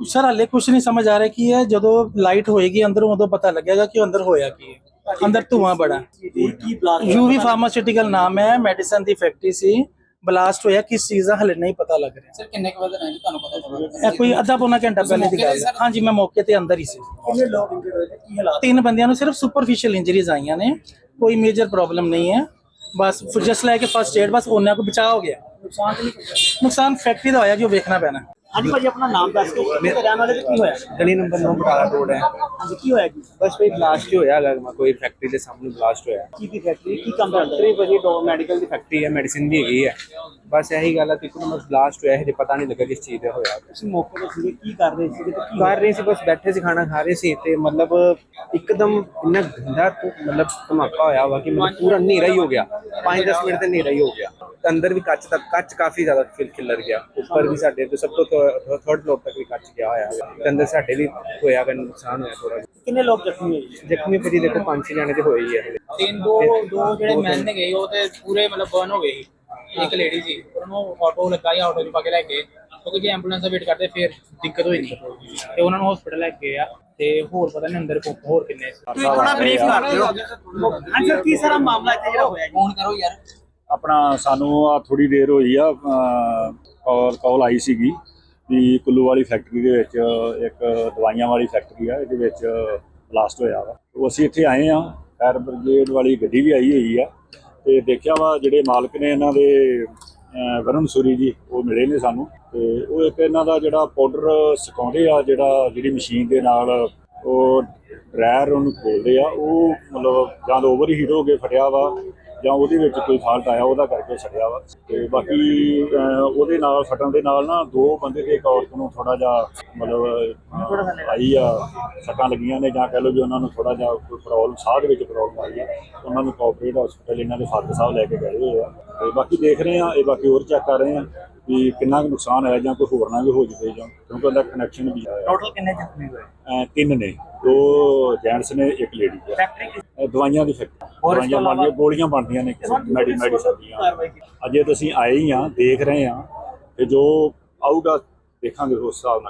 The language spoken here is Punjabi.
ਸਰ ਹਾਲੇ ਕੁਝ ਨਹੀਂ ਸਮਝ ਆ ਰਿਹਾ ਕੀ ਹੈ ਜਦੋਂ ਲਾਈਟ ਹੋਏਗੀ ਅੰਦਰੋਂ ਉਦੋਂ ਪਤਾ ਲੱਗੇਗਾ ਕਿ ਅੰਦਰ ਹੋਇਆ ਕੀ ਹੈ। ਅੰਦਰ ਧੂਆਂ ਬੜਾ। ਕੀ ਯੂਵੀ ਫਾਰਮਾਸਿਊਟੀਕਲ ਨਾਮ ਹੈ ਮੈਡੀਸਨ ਦੀ ਫੈਕਟਰੀ ਸੀ। ਬਲਾਸਟ ਹੋਇਆ ਕਿਸ ਚੀਜ਼ ਦਾ ਹਲੇ ਨਹੀਂ ਪਤਾ ਲੱਗ ਰਿਹਾ। ਸਰ ਕਿੰਨੇ ਕੁ ਵਜੇ ਰਹਿੰਦੇ ਤੁਹਾਨੂੰ ਪਤਾ ਚੱਲਿਆ ਇਹ ਕੋਈ ਅੱਧਾ ਪੌਣਾ ਘੰਟਾ ਪਹਿਲੇ ਦੀ ਗੱਲ ਹੈ। ਹਾਂਜੀ ਮੈਂ ਮੌਕੇ ਤੇ ਅੰਦਰ ਹੀ ਸੀ। ਕਿੰਨੇ ਲੋਕ ਇੰਜਰਡ ਹੋਏ ਕੀ ਹਾਲਾਤ ਤਿੰਨ ਬੰਦਿਆਂ ਨੂੰ ਸਿਰਫ ਸੁਪਰਫੀਸ਼ੀਅਲ ਇੰਜਰੀਜ਼ ਆਈਆਂ ਨੇ। ਕੋਈ ਮੇਜਰ ਪ੍ਰੋਬਲਮ ਨਹੀਂ ਹੈ। ਬਸ ਜਸਟ ਲਾਈਕ ਫਸਟ ਏਡ ਬਸ ਉਹਨਾਂ ਕੋ ਬਚਾਅ ਹੋ ਗਿਆ। ਨੁਕਸਾਨ ਨਹੀਂ ਨੁਕਸਾਨ ਫੈਕਟਰੀ ਦਾ ਹੋਇਆ ਜੋ ਵੇਖਣਾ ਪੈਣਾ। ਹਾਂਜੀ ਭਾਜੀ ਆਪਣਾ ਨਾਮ ਦੱਸ ਦਿਓ। ਕਿੱਥੇ ਰਹਿਣ ਵਾਲੇ ਤੇ ਕੀ ਹੋਇਆ? ਗਲੀ ਨੰਬਰ 9 ਬਟਾਲਾ ਰੋਡ ਹੈ। ਹਾਂਜੀ ਕੀ ਹੋਇਆ ਜੀ? ਬਸ ਕੋਈ ਬਲਾਸਟ ਹੀ ਹੋਇਆ ਹੈਗਾ ਮੈਂ ਕੋਈ ਫੈਕਟਰੀ ਦੇ ਸਾਹਮਣੇ ਬਲਾਸਟ ਹੋਇਆ। ਕੀ ਦੀ ਫੈਕਟਰੀ ਕੀ ਕੰਮ ਕਰਦਾ? ਫੈਕਟਰੀ ਭਾਜੀ ਡੋ ਮੈਡੀਕਲ ਦੀ ਫੈਕਟਰੀ ਹੈ ਮੈਡੀਸਿਨ ਦੀ ਹੈਗੀ ਹੈ। ਬਸ ਇਹੀ ਗੱਲ ਹੈ ਕਿ ਕੋਈ ਬਸ ਬਲਾਸਟ ਹੋਇਆ ਹੈ ਜੇ ਪਤਾ ਨਹੀਂ ਲੱਗਾ ਕਿਸ ਚੀਜ਼ ਦਾ ਹੋਇਆ। ਤੁਸੀਂ ਮੌਕੇ ਤੇ ਸੀਗੇ ਕੀ ਕਰ ਰਹੇ ਕੀ ਕਰ ਰਹੇ ਸੀ ਬਸ ਬੈਠੇ ਸੀ ਖਾਣਾ ਖਾ ਰਹੇ ਸੀ ਤੇ ਮਤਲਬ ਇੱਕਦਮ ਇੰਨਾ ਗੰਦਾ ਮਤਲਬ ਧਮਾਕਾ ਹੋਇਆ ਵਾ ਕਿ ਮਤਲਬ ਪੂਰਾ ਹਨੇਰਾ ਹੀ ਹੋ ਗਿਆ। 5-10 ਮਿੰਟ ਤੇ ਹਨੇਰਾ ਹੀ ਹੋ ਗਿਆ। ਤੇ ਅੰਦਰ ਵੀ ਕੱਚ ਤੱਕ ਕੱਚ ਕਾਫੀ ਜ਼ਿਆਦਾ ਖਿਲ ਖਿਲਰ ਗਿਆ। ਉੱਪਰ ਵੀ ਸਾਡੇ ਤੇ ਸਭ ਤੋਂ ਥਰਡ ਫਲੋਰ ਤੱਕ ਵੀ ਕੱਚ ਗਿਆ ਹੋਇਆ ਤੇ ਅੰਦਰ ਸਾਡੇ ਵੀ ਹੋਇਆ ਗਾ ਨੁਕਸਾਨ ਹੋਇਆ ਥੋੜਾ ਕਿੰਨੇ ਲੋਕ ਜ਼ਖਮੀ ਹੋਏ? ਜ਼ਖਮੀ ਭਾਜੀ ਦੇਖੋ ਪੰਜ ਛੇ ਜਾਣੇ ਤੇ ਹੋਏ ਹੀ ਹੈ ਤਿੰਨ ਦੋ ਦੋ ਜਿਹੜੇ ਮੈਨ ਨੇ ਗਏ ਉਹ ਤੇ ਪੂਰੇ ਮਤਲਬ ਬਰਨ ਹੋ ਗਏ ਸੀ। ਇੱਕ ਲੇਡੀ ਸੀ ਉਹਨੂੰ ਆਟੋ ਲੱਗਾ ਜਾਂ ਆਟੋ 'ਚ ਪਾ ਕੇ ਲੈ ਗਏ ਕਿਉਂਕਿ ਜੇ ਐਂਬੂਲੈਂਸ ਦਾ ਵੇਟ ਕਰਦੇ ਫਿਰ ਦਿੱਕਤ ਹੋਈ ਨਹੀਂ ਤੇ ਉਹਨਾਂ ਨੂੰ ਹਸਪੀਟਲ ਲੈ ਕੇ ਗਏ ਆ ਤੇ ਹੋਰ ਪਤਾ ਨਹੀਂ ਅੰਦਰ ਕੋ- ਹੋਰ ਕਿੰਨੇ ਸੀ। ਤੁਸੀਂ ਥੋੜਾ ਬਰੀਫ ਕਰ ਦਿਓ। ਹਾਂਜੀ ਸਰ ਕੀ ਸਾਰਾ ਮਾਮਲਾ ਇੱਥੇ ਜਿਹੜਾ ਹੋਇਆ ਜੀ? ਫੋਨ ਕਰੋ ਯਾਰ। ਆਪਣਾ ਸਾਨੂੰ ਆ ਥੋੜੀ ਦੇਰ ਹੋਈ ਆ ਕਾਲ ਕਾਲ ਆਈ ਸੀਗੀ ਵੀ ਕੁੱਲੂ ਵਾਲੀ ਫੈਕਟਰੀ ਦੇ ਵਿੱਚ ਇੱਕ ਦਵਾਈਆਂ ਵਾਲੀ ਫੈਕਟਰੀ ਆ ਇਹਦੇ ਵਿੱਚ ਬਲਾਸਟ ਹੋਇਆ ਵਾ। ਉਹ ਅਸੀਂ ਇੱਥੇ ਆਏ ਆ ਫਾਇਰ ਬ੍ਰਿਗੇਡ ਵਾਲੀ ਗੱਡੀ ਵੀ ਆਈ ਹੋਈ ਆ। ਤੇ ਦੇਖਿਆ ਵਾ ਜਿਹੜੇ ਮਾਲਕ ਨੇ ਇਹਨਾਂ ਦੇ ਅਹ, ਵਰੁਣ ਸੂਰੀ ਜੀ ਉਹ ਮਿਲੇ ਨੇ ਸਾਨੂੰ। ਤੇ ਉਹ ਇੱਕ ਇਹਨਾਂ ਦਾ ਜਿਹੜਾ ਪਾਊਡਰ ਸੁਕਾਉਂਦੇ ਆ ਜਿਹੜਾ ਜਿਹੜੀ ਮਸ਼ੀਨ ਦੇ ਨਾਲ ਉਹ ਡਰਾਇਰ ਉਹਨੂੰ ਖੋਲਦੇ ਆ ਉਹ ਮਤਲਬ ਜਾਂ ਓਵਰ ਹੀਟ ਹੋ ਕੇ ਫਟਿਆ ਵਾ ਜਾਂ ਉਹਦੇ ਵਿੱਚ ਕੋਈ ਫਾਲਟ ਆਇਆ ਉਹਦਾ ਕਰਕੇ ਛੱਡਿਆ ਵਾ। ਤੇ ਬਾਕੀ ਉਹਦੇ ਨਾਲ ਫਟਣ ਦੇ ਨਾਲ ਨਾ ਦੋ ਬੰਦੇ ਤੇ ਇੱਕ ਔਰਤ ਨੂੰ ਥੋੜਾ ਜਿਹਾ ਮਤਲਬ ਆਈ ਆ ਸੱਟਾਂ ਲੱਗੀਆਂ ਨੇ ਜਾਂ ਕਹਿ ਲਓ ਵੀ ਉਹਨਾਂ ਨੂੰ ਥੋੜਾ ਜਿਹਾ ਕੋਈ ਪ੍ਰੋਬਲਮ ਸਾਹ ਦੇ ਵਿੱਚ ਪ੍ਰੋਬਲਮ ਆਈ ਆ। ਉਹਨਾਂ ਨੂੰ ਕੋਆਪਰੇਟ ਹਸਪੀਟਲ ਇਹਨਾਂ ਦੇ ਫਾਦਰ ਸਾਹਿਬ ਲੈ ਕੇ ਗਏ ਹੋਏ ਆ। ਤੇ ਬਾਕੀ ਦੇਖ ਰਹੇ ਆ ਇਹ ਬਾਕੀ ਹੋਰ ਚੈੱਕ ਕਰ ਰਹੇ ਆ ਵੀ ਕਿੰਨਾ ਕੁ ਨੁਕਸਾਨ ਹੋਇਆ ਜਾਂ ਕੋਈ ਹੋਰ ਨਾ ਵੀ ਹੋ ਜਾਵੇ ਜਾਂ ਕਿਉਂਕਿ ਉਹਦਾ ਕਨੈਕਸ਼ਨ ਵੀ ਆ ਟੋਟਲ ਕਿੰਨੇ ਜ਼ਖਮੀ ਹੋਏ? ਤਿੰਨ ਨੇ। ਦੋ ਜੈਂਟਸ ਨੇ ਇੱਕ ਲੇਡੀ ਹੈ ਦਵਾਈਆਂ ਦੀ ਫੈਕਟਰੀ ਦਵਾਈਆਂ ਬਣਦੀਆਂ ਗੋਲੀਆਂ ਬਣਦੀਆਂ ਨੇ ਮੈਡੀ ਮੈਡੀਸਨ ਦੀਆਂ। ਕਾਰਵਾਈ ਕੀਤੀ। ਅਜੇ ਤੁਸੀਂ ਆਏ ਹੀ ਆ ਦੇਖ ਰਹੇ ਆ ਤੇ ਜੋ ਆਊਗਾ ਦੇਖਾਂਗੇ ਉਸ ਹਿਸਾਬ ਨਾਲ।